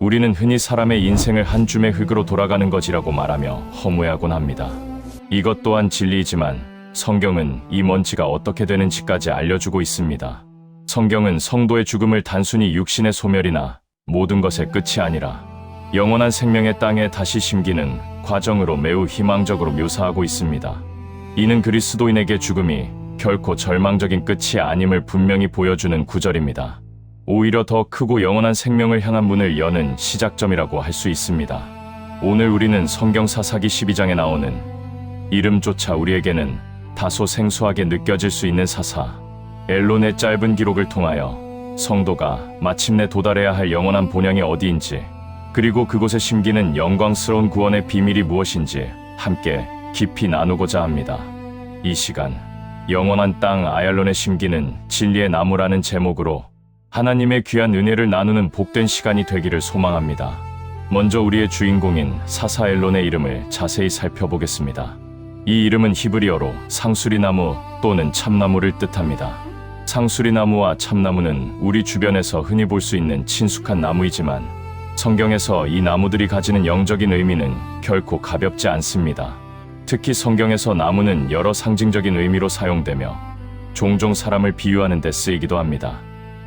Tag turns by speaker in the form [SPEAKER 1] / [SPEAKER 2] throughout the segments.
[SPEAKER 1] 우리는 흔히 사람의 인생을 한 줌의 흙으로 돌아가는 것이라고 말하며 허무해하곤 합니다. 이것 또한 진리이지만 성경은 이 먼지가 어떻게 되는지까지 알려주고 있습니다. 성경은 성도의 죽음을 단순히 육신의 소멸이나 모든 것의 끝이 아니라 영원한 생명의 땅에 다시 심기는 과정으로 매우 희망적으로 묘사하고 있습니다. 이는 그리스도인에게 죽음이 결코 절망적인 끝이 아님을 분명히 보여주는 구절입니다. 오히려 더 크고 영원한 생명을 향한 문을 여는 시작점이라고 할 수 있습니다. 오늘 우리는 성경 사사기 12장에 나오는 이름조차 우리에게는 다소 생소하게 느껴질 수 있는 사사, 엘론의 짧은 기록을 통하여 성도가 마침내 도달해야 할 영원한 본향이 어디인지, 그리고 그곳에 심기는 영광스러운 구원의 비밀이 무엇인지 함께 깊이 나누고자 합니다. 이 시간, 영원한 땅 아얄론에 심기는 진리의 나무라는 제목으로 하나님의 귀한 은혜를 나누는 복된 시간이 되기를 소망합니다. 먼저 우리의 주인공인 사사엘론의 이름을 자세히 살펴보겠습니다. 이 이름은 히브리어로 상수리나무 또는 참나무를 뜻합니다. 상수리나무와 참나무는 우리 주변에서 흔히 볼 수 있는 친숙한 나무이지만 성경에서 이 나무들이 가지는 영적인 의미는 결코 가볍지 않습니다. 특히 성경에서 나무는 여러 상징적인 의미로 사용되며 종종 사람을 비유하는 데 쓰이기도 합니다.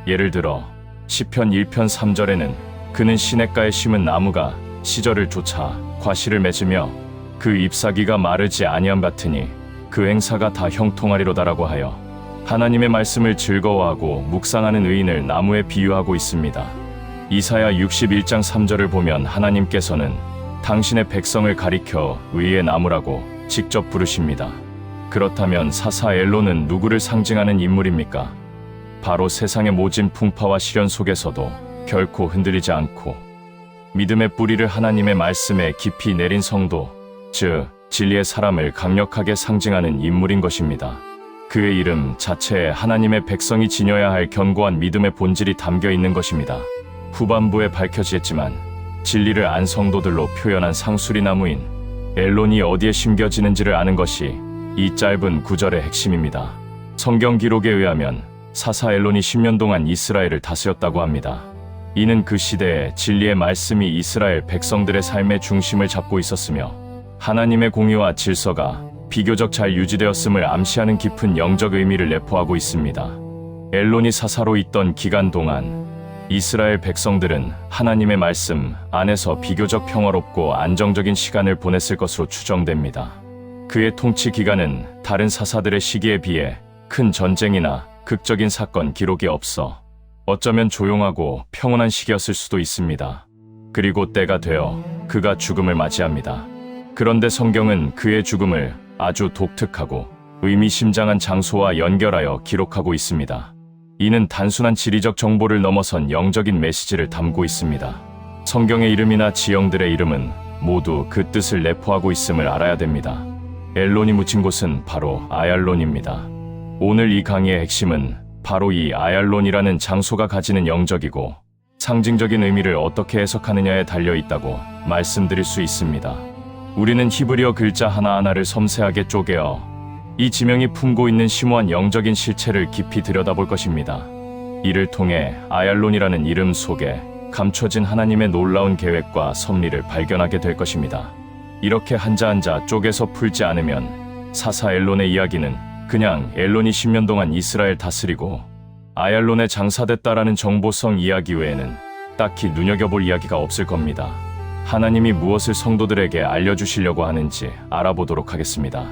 [SPEAKER 1] 예를 들어 시편 1편 3절에는 그는 시냇가에 심은 나무가 시절을 쫓아 과실을 맺으며 그 잎사귀가 마르지 아니함 같으니 그 행사가 다 형통하리로다라고 하여 하나님의 말씀을 즐거워하고 묵상하는 의인을 나무에 비유하고 있습니다. 이사야 61장 3절을 보면 하나님께서는 당신의 백성을 가리켜 의의 나무라고 직접 부르십니다. 그렇다면 사사 엘로는 누구를 상징하는 인물입니까? 바로 세상의 모진 풍파와 시련 속에서도 결코 흔들리지 않고 믿음의 뿌리를 하나님의 말씀에 깊이 내린 성도, 즉 진리의 사람을 강력하게 상징하는 인물인 것입니다. 그의 이름 자체에 하나님의 백성이 지녀야 할 견고한 믿음의 본질이 담겨 있는 것입니다. 후반부에 밝혀지겠지만 진리를 안 성도들로 표현한 상수리 나무인 엘론이 어디에 심겨지는지를 아는 것이 이 짧은 구절의 핵심입니다. 성경 기록에 의하면 사사 엘론이 10년 동안 이스라엘을 다스렸다고 합니다. 이는 그 시대에 진리의 말씀이 이스라엘 백성들의 삶의 중심을 잡고 있었으며 하나님의 공의와 질서가 비교적 잘 유지되었음을 암시하는 깊은 영적 의미를 내포하고 있습니다. 엘론이 사사로 있던 기간 동안 이스라엘 백성들은 하나님의 말씀 안에서 비교적 평화롭고 안정적인 시간을 보냈을 것으로 추정됩니다. 그의 통치 기간은 다른 사사들의 시기에 비해 큰 전쟁이나 극적인 사건 기록이 없어 어쩌면 조용하고 평온한 시기였을 수도 있습니다. 그리고 때가 되어 그가 죽음을 맞이합니다. 그런데 성경은 그의 죽음을 아주 독특하고 의미심장한 장소와 연결하여 기록하고 있습니다. 이는 단순한 지리적 정보를 넘어선 영적인 메시지를 담고 있습니다. 성경의 이름이나 지형들의 이름은 모두 그 뜻을 내포하고 있음을 알아야 됩니다. 엘론이 묻힌 곳은 바로 아얄론입니다. 오늘 이 강의의 핵심은 바로 이 아얄론이라는 장소가 가지는 영적이고 상징적인 의미를 어떻게 해석하느냐에 달려 있다고 말씀드릴 수 있습니다. 우리는 히브리어 글자 하나하나를 섬세하게 쪼개어 이 지명이 품고 있는 심오한 영적인 실체를 깊이 들여다볼 것입니다. 이를 통해 아얄론이라는 이름 속에 감춰진 하나님의 놀라운 계획과 섭리를 발견하게 될 것입니다. 이렇게 한자 한자 쪼개서 풀지 않으면 사사 엘론의 이야기는 그냥 엘론이 10년 동안 이스라엘 다스리고 아얄론에 장사됐다라는 정보성 이야기 외에는 딱히 눈여겨볼 이야기가 없을 겁니다. 하나님이 무엇을 성도들에게 알려주시려고 하는지 알아보도록 하겠습니다.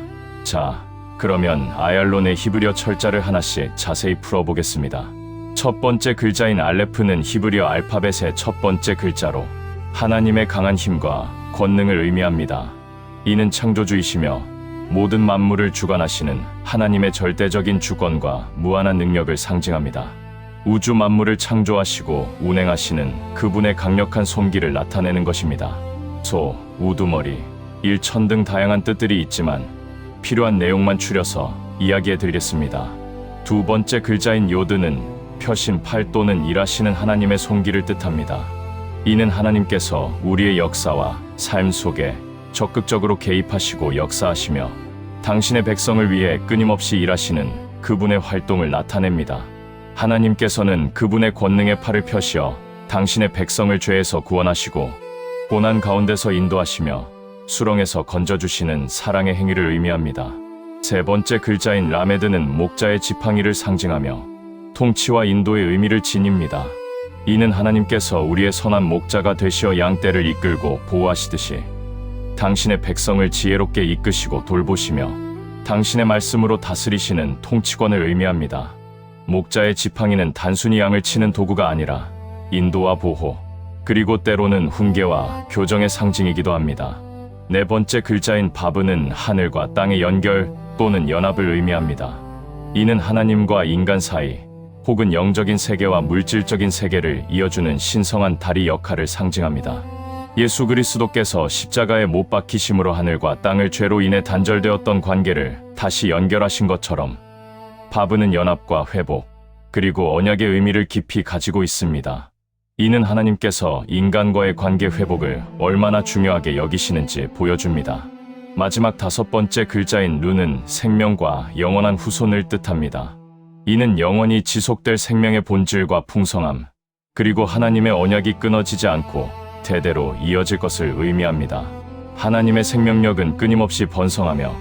[SPEAKER 1] 자, 그러면 아얄론의 히브리어 철자를 하나씩 자세히 풀어보겠습니다. 첫 번째 글자인 알레프는 히브리어 알파벳의 첫 번째 글자로 하나님의 강한 힘과 권능을 의미합니다. 이는 창조주이시며 모든 만물을 주관하시는 하나님의 절대적인 주권과 무한한 능력을 상징합니다. 우주 만물을 창조하시고 운행하시는 그분의 강력한 솜기를 나타내는 것입니다. 소, 우두머리, 일천 등 다양한 뜻들이 있지만 필요한 내용만 추려서 이야기해 드리겠습니다. 두 번째 글자인 요드는 표신 팔 또는 일하시는 하나님의 손길을 뜻합니다. 이는 하나님께서 우리의 역사와 삶 속에 적극적으로 개입하시고 역사하시며 당신의 백성을 위해 끊임없이 일하시는 그분의 활동을 나타냅니다. 하나님께서는 그분의 권능의 팔을 펴시어 당신의 백성을 죄에서 구원하시고 고난 가운데서 인도하시며 수렁에서 건져주시는 사랑의 행위를 의미합니다. 세 번째 글자인 라메드는 목자의 지팡이를 상징하며 통치와 인도의 의미를 지닙니다. 이는 하나님께서 우리의 선한 목자가 되시어 양떼를 이끌고 보호하시듯이 당신의 백성을 지혜롭게 이끄시고 돌보시며 당신의 말씀으로 다스리시는 통치권을 의미합니다. 목자의 지팡이는 단순히 양을 치는 도구가 아니라 인도와 보호, 그리고 때로는 훈계와 교정의 상징이기도 합니다. 네 번째 글자인 바브는 하늘과 땅의 연결 또는 연합을 의미합니다. 이는 하나님과 인간 사이 혹은 영적인 세계와 물질적인 세계를 이어주는 신성한 다리 역할을 상징합니다. 예수 그리스도께서 십자가에 못 박히심으로 하늘과 땅을 죄로 인해 단절되었던 관계를 다시 연결하신 것처럼 바브는 연합과 회복, 그리고 언약의 의미를 깊이 가지고 있습니다. 이는 하나님께서 인간과의 관계 회복을 얼마나 중요하게 여기시는지 보여줍니다. 마지막 다섯 번째 글자인 루는 생명과 영원한 후손을 뜻합니다. 이는 영원히 지속될 생명의 본질과 풍성함, 그리고 하나님의 언약이 끊어지지 않고 대대로 이어질 것을 의미합니다. 하나님의 생명력은 끊임없이 번성하며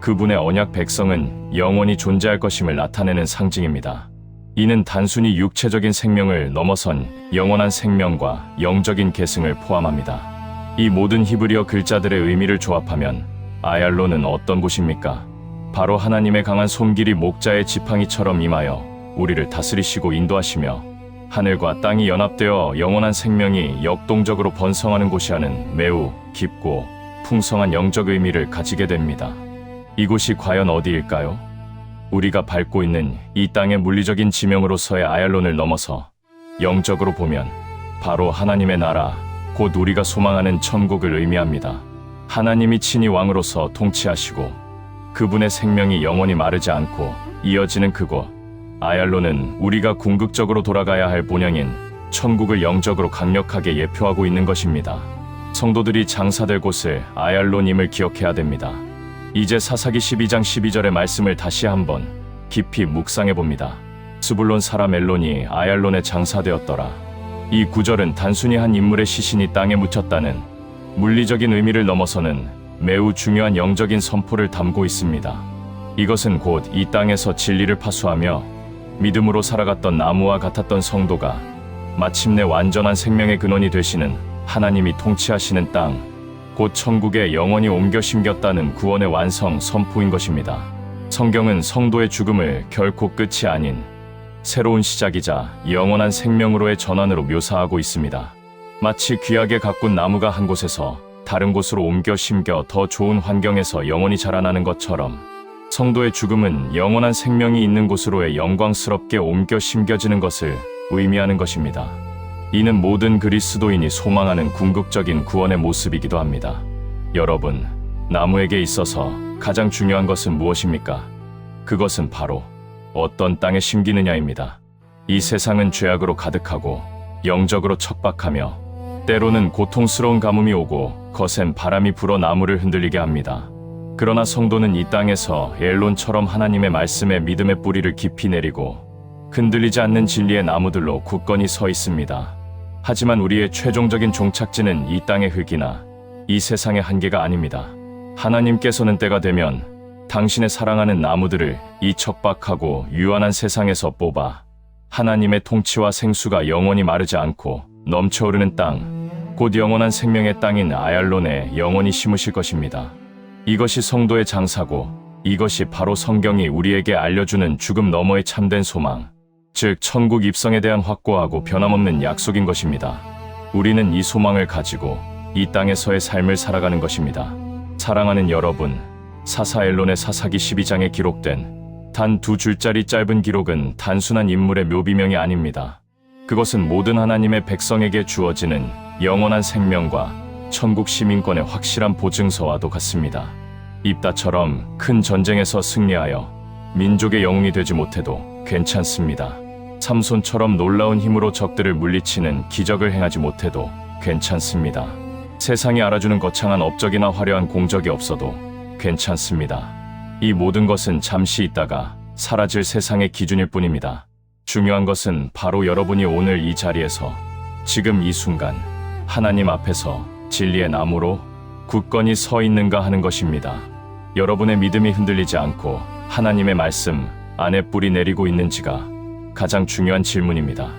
[SPEAKER 1] 그분의 언약 백성은 영원히 존재할 것임을 나타내는 상징입니다. 이는 단순히 육체적인 생명을 넘어선 영원한 생명과 영적인 계승을 포함합니다. 이 모든 히브리어 글자들의 의미를 조합하면 아얄로는 어떤 곳입니까? 바로 하나님의 강한 손길이 목자의 지팡이처럼 임하여 우리를 다스리시고 인도하시며 하늘과 땅이 연합되어 영원한 생명이 역동적으로 번성하는 곳이 하는 매우 깊고 풍성한 영적 의미를 가지게 됩니다. 이곳이 과연 어디일까요? 우리가 밟고 있는 이 땅의 물리적인 지명으로서의 아얄론을 넘어서 영적으로 보면 바로 하나님의 나라, 곧 우리가 소망하는 천국을 의미합니다. 하나님이 친히 왕으로서 통치하시고 그분의 생명이 영원히 마르지 않고 이어지는 그곳. 아얄로는 우리가 궁극적으로 돌아가야 할 본향인 천국을 영적으로 강력하게 예표하고 있는 것입니다. 성도들이 장사될 곳을 아얄론임을 기억해야 됩니다. 이제 사사기 12장 12절의 말씀을 다시 한번 깊이 묵상해 봅니다. 스불론 사람 엘론이 아얄론에 장사되었더라. 이 구절은 단순히 한 인물의 시신이 땅에 묻혔다는 물리적인 의미를 넘어서는 매우 중요한 영적인 선포를 담고 있습니다. 이것은 곧 이 땅에서 진리를 파수하며 믿음으로 살아갔던 나무와 같았던 성도가 마침내 완전한 생명의 근원이 되시는 하나님이 통치하시는 땅, 곧 천국에 영원히 옮겨 심겼다는 구원의 완성 선포인 것입니다. 성경은 성도의 죽음을 결코 끝이 아닌 새로운 시작이자 영원한 생명으로의 전환으로 묘사하고 있습니다. 마치 귀하게 가꾼 나무가 한 곳에서 다른 곳으로 옮겨 심겨 더 좋은 환경에서 영원히 자라나는 것처럼 성도의 죽음은 영원한 생명이 있는 곳으로의 영광스럽게 옮겨 심겨지는 것을 의미하는 것입니다. 이는 모든 그리스도인이 소망하는 궁극적인 구원의 모습이기도 합니다. 여러분, 나무에게 있어서 가장 중요한 것은 무엇입니까? 그것은 바로 어떤 땅에 심기느냐입니다. 이 세상은 죄악으로 가득하고 영적으로 척박하며 때로는 고통스러운 가뭄이 오고 거센 바람이 불어 나무를 흔들리게 합니다. 그러나 성도는 이 땅에서 엘론처럼 하나님의 말씀에 믿음의 뿌리를 깊이 내리고 흔들리지 않는 진리의 나무들로 굳건히 서 있습니다. 하지만 우리의 최종적인 종착지는 이 땅의 흙이나 이 세상의 한계가 아닙니다. 하나님께서는 때가 되면 당신의 사랑하는 나무들을 이 척박하고 유한한 세상에서 뽑아 하나님의 통치와 생수가 영원히 마르지 않고 넘쳐오르는 땅, 곧 영원한 생명의 땅인 아얄론에 영원히 심으실 것입니다. 이것이 성도의 장사고 이것이 바로 성경이 우리에게 알려주는 죽음 너머의 참된 소망, 즉 천국 입성에 대한 확고하고 변함없는 약속인 것입니다. 우리는 이 소망을 가지고 이 땅에서의 삶을 살아가는 것입니다. 사랑하는 여러분, 사사엘론의 사사기 12장에 기록된 단 두 줄짜리 짧은 기록은 단순한 인물의 묘비명이 아닙니다. 그것은 모든 하나님의 백성에게 주어지는 영원한 생명과 천국 시민권의 확실한 보증서와도 같습니다. 입다처럼 큰 전쟁에서 승리하여 민족의 영웅이 되지 못해도 괜찮습니다. 삼손처럼 놀라운 힘으로 적들을 물리치는 기적을 행하지 못해도 괜찮습니다. 세상이 알아주는 거창한 업적이나 화려한 공적이 없어도 괜찮습니다. 이 모든 것은 잠시 있다가 사라질 세상의 기준일 뿐입니다. 중요한 것은 바로 여러분이 오늘 이 자리에서 지금 이 순간 하나님 앞에서 진리의 나무로 굳건히 서 있는가 하는 것입니다. 여러분의 믿음이 흔들리지 않고 하나님의 말씀 안에 뿌리 내리고 있는지가 가장 중요한 질문입니다.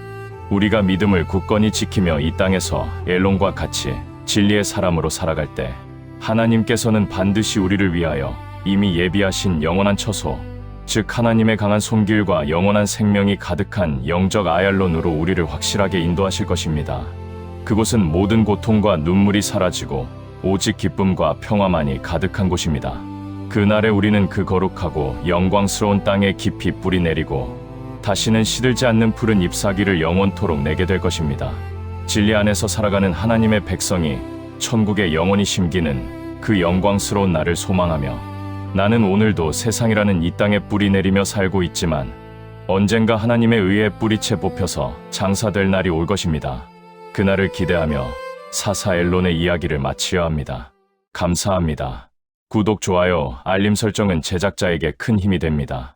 [SPEAKER 1] 우리가 믿음을 굳건히 지키며 이 땅에서 엘론과 같이 진리의 사람으로 살아갈 때 하나님께서는 반드시 우리를 위하여 이미 예비하신 영원한 처소, 즉 하나님의 강한 손길과 영원한 생명이 가득한 영적 아얄론으로 우리를 확실하게 인도하실 것입니다. 그곳은 모든 고통과 눈물이 사라지고 오직 기쁨과 평화만이 가득한 곳입니다. 그날에 우리는 그 거룩하고 영광스러운 땅에 깊이 뿌리 내리고 다시는 시들지 않는 푸른 잎사귀를 영원토록 내게 될 것입니다. 진리 안에서 살아가는 하나님의 백성이 천국에 영원히 심기는 그 영광스러운 날을 소망하며 나는 오늘도 세상이라는 이 땅에 뿌리 내리며 살고 있지만 언젠가 하나님의 의에 뿌리채 뽑혀서 장사될 날이 올 것입니다. 그날을 기대하며 사사엘론의 이야기를 마치려 합니다. 감사합니다. 구독, 좋아요, 알림 설정은 제작자에게 큰 힘이 됩니다.